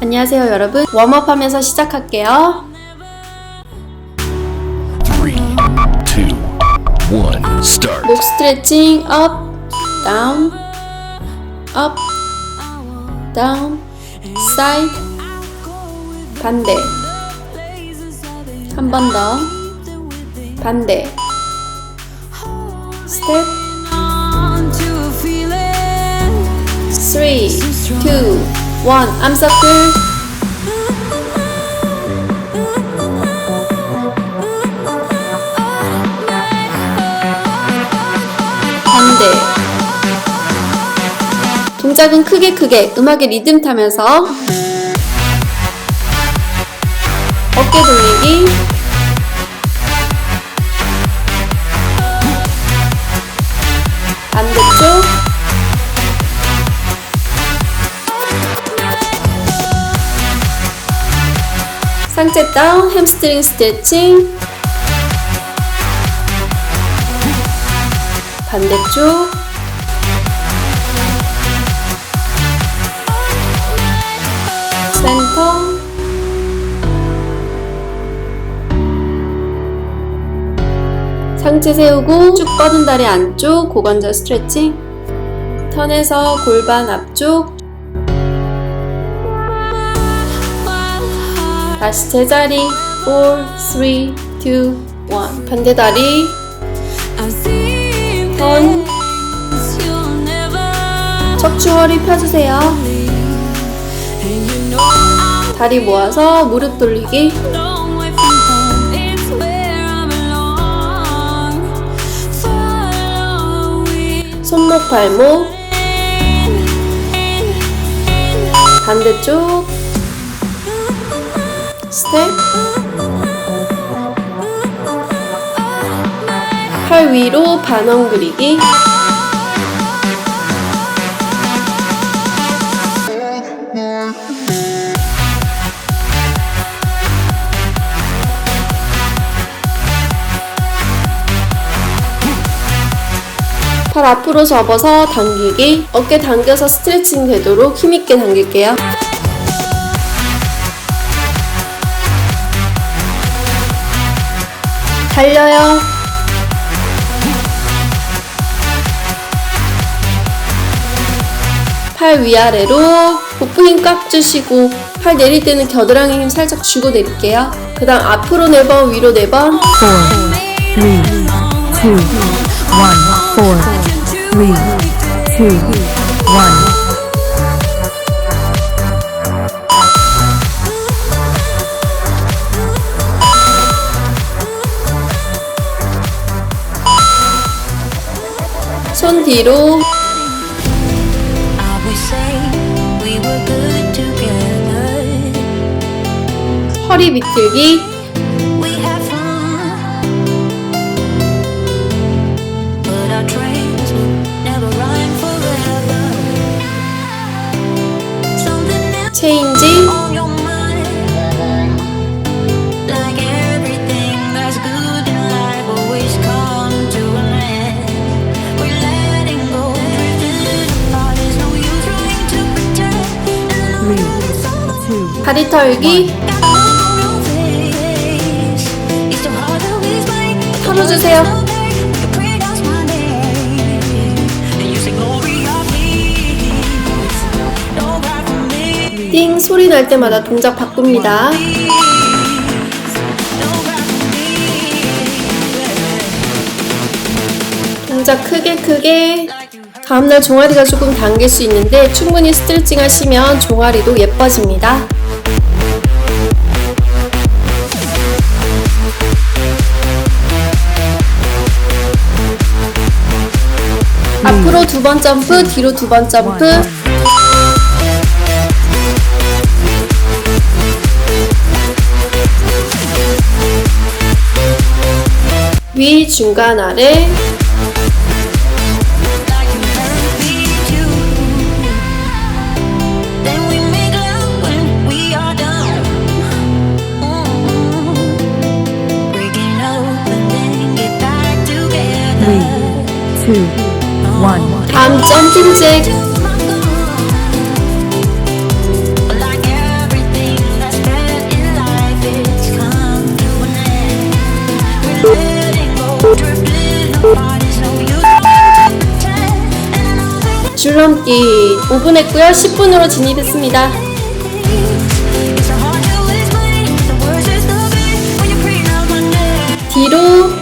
안녕하세요 여러분. 웜업 하면서 시작할게요. Two, one, start. 목 스트레칭 업 다운 업 다운 사이드 반대. 한 번 더. 반대. 스텝. 3 2 1 암서클 반대. 동작은 크게 크게 음악의 리듬 타면서. 어깨 돌리기 상체 다운 햄스트링 스트레칭. 반대쪽. 센터. 상체 세우고 쭉 뻗은 다리 안쪽 고관절 스트레칭. 턴에서 골반 앞쪽 다시 제자리. 4, 3, 2, 1 반대 다리. 턴 척추 허리 펴주세요. 다리 모아서 무릎 돌리기. 손목 발목. 반대쪽 스텝? 팔 위로 반원 그리기. 팔 앞으로 접어서 당기기. 어깨 당겨서 스트레칭 되도록 힘있게 당길게요 달려요. 팔 위아래로 복부 힘 꽉 주시고 팔 내릴 때는 겨드랑이 힘 살짝 주고 내릴게요. 그 다음 앞으로 4번 위로 4번 4, 3, 2, 1, 4, 3, 2, 1 뒤로 I would say we were good together. 허리 비틀기 We had 털기 털어주세요. 띵 소리 날 때마다 동작 바꿉니다. 동작 크게 크게 다음날 종아리가 조금 당길 수 있는데 충분히 스트레칭 하시면 종아리도 예뻐집니다. 앞으로 두 번 점프, 뒤로 두 번 점프. 위, 중간, 아래. three, two, one. I'm jumping jack. 줄넘기 5분 했고요. 10분으로 진입했습니다. 뒤로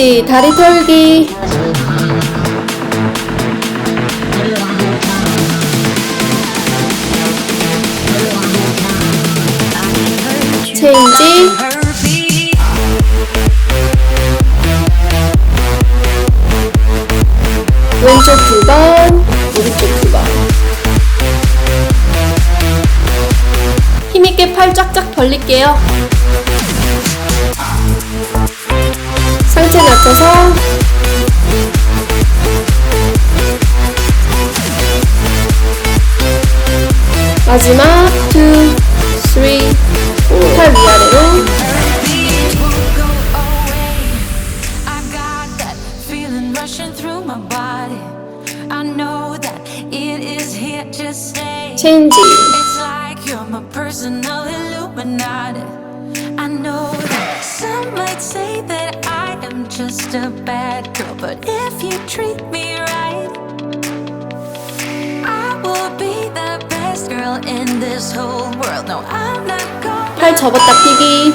체인지 다리 털기 체인지. 왼쪽 두 번, 오른쪽 두 번. 힘있게 팔 쫙쫙 벌릴게요. 상체 낮춰서. 마지막 2, 3, 4, 팔 위아래로. These won't go just a bad girl, but if you treat me right, I will be the best girl in this whole world. No, I'm not gonna. 팔 접었다 피기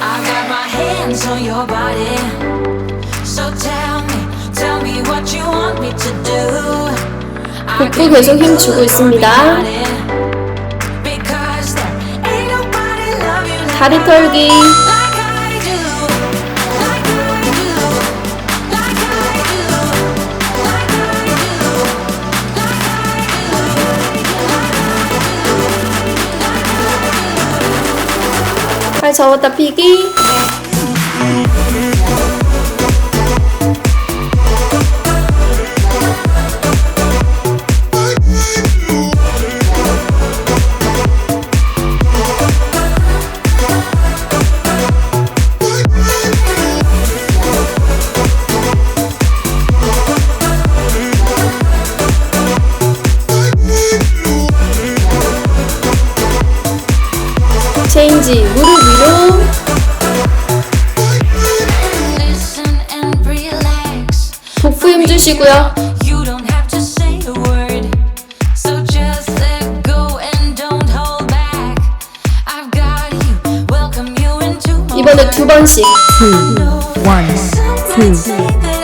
I got my hands on your body. So tell me, tell me what you want me to do. I 복부 can 계속 be 힘 주고 good or 있습니다. be naughty. Because there ain't nobody love you like 다리 털기 Like I my 이번에. 두 번씩 two, one, two,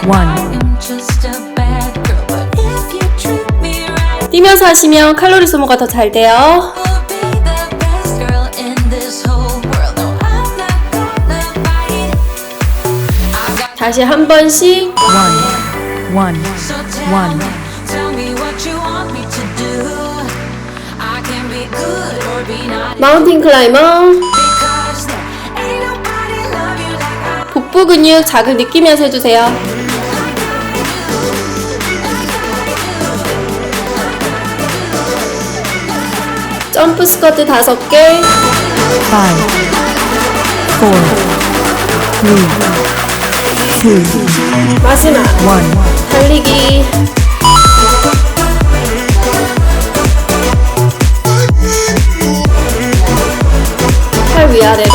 one. 뛰면서 하시면 칼로리 소모가 더 잘 돼요 다시 한 번씩 one, one, So tell One. me, tell me what you want me to do. I can be good or be naughty 마운틴 클라이머 복부 근육 자극 느끼면서 해주세요 점프 스쿼트 다섯 개 five, four, three, two, 마지막 one. 달리기. 팔 위아래로.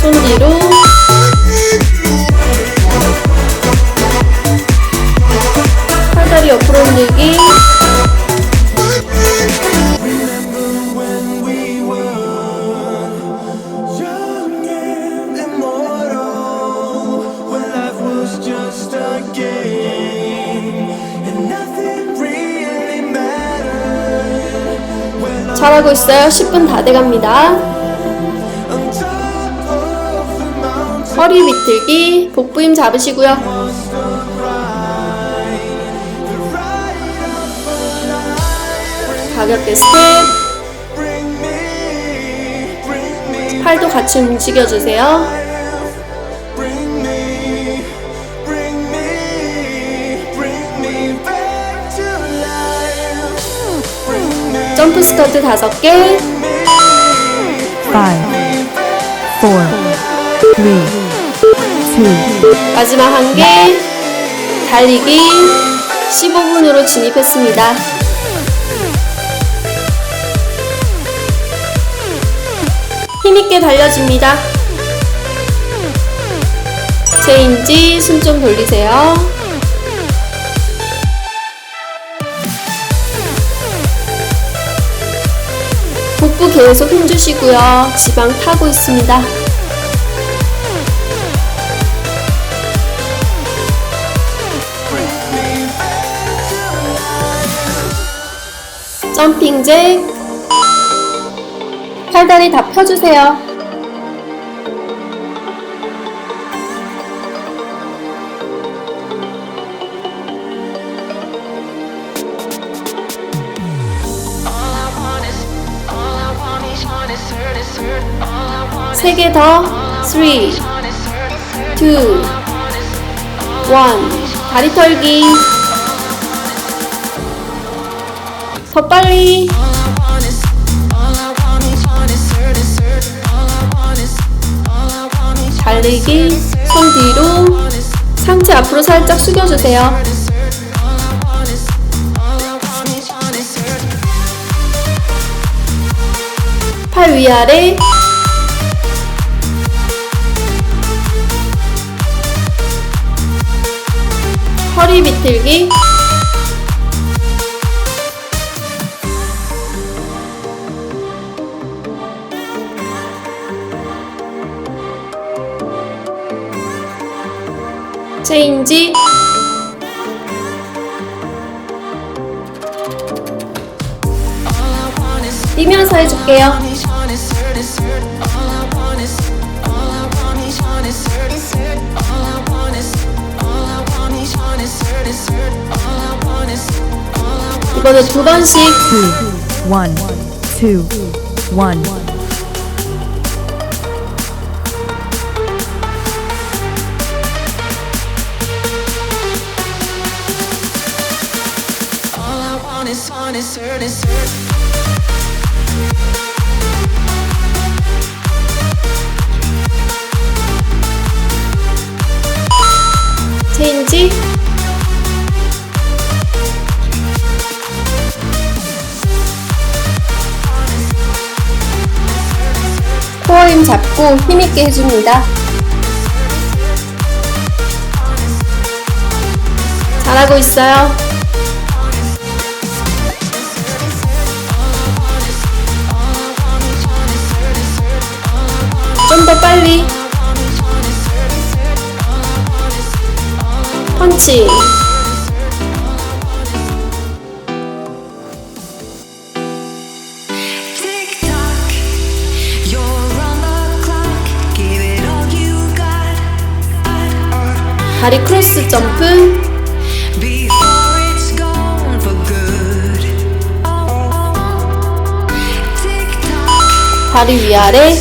손 뒤로. 팔다리 옆으로 흔들기 잘하고 있어요. 10분 다 돼갑니다. 허리 비틀기, 복부 힘 잡으시고요. 가볍게 스텝, 팔도 같이 움직여주세요. 점프 스쿼트 다섯 개, Five, four, three, two, 마지막 한 개, 달리기, 15분으로 진입했습니다. 힘있게 달려줍니다. 체인지 숨 좀 돌리세요. 복부 계속 힘주시고요. 지방 타고 있습니다. 점핑 잭 팔다리 다 펴주세요. 개 더. 3, 2, 1. 다리 털기. 더 빨리. 달리기. 손 뒤로. 상체 앞으로 살짝 숙여주세요. 팔 위아래. 허리 비틀기. 체인지. 뛰면서 해줄게요. 이번에 두 번씩 two, one, two, one. 잡고 힘있게 해줍니다. 잘하고 있어요. 좀 더 빨리. 펀치. 다리 크로스 점프. 다리 위아래.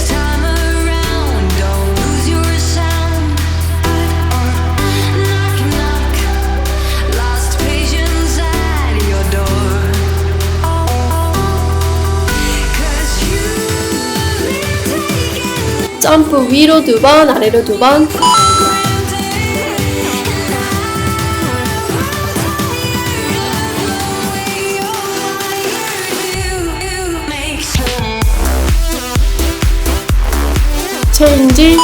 점프 위로 두 번, 아래로 두 번. 체인지.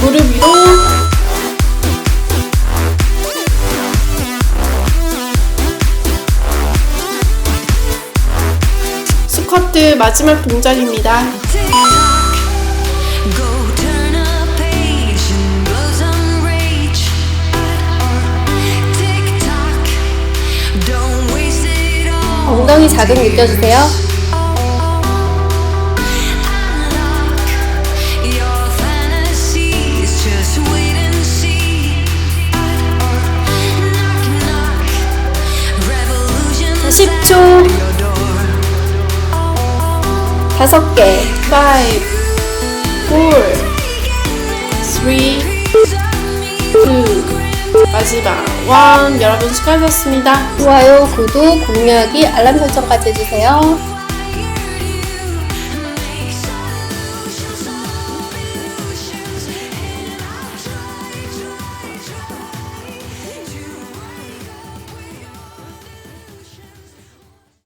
무릎 위로. 스쿼트 마지막 동작입니다. 엉덩이 자극 느껴주세요. Unlock your fantasies, just wait and see. Knock knock, revolution 10초. your door. 다섯 개. 5, 4, 3, 2. 마지막 원 여러분 수고하셨습니다. 좋아요, 구독, 공유하기, 알람 설정까지 해주세요.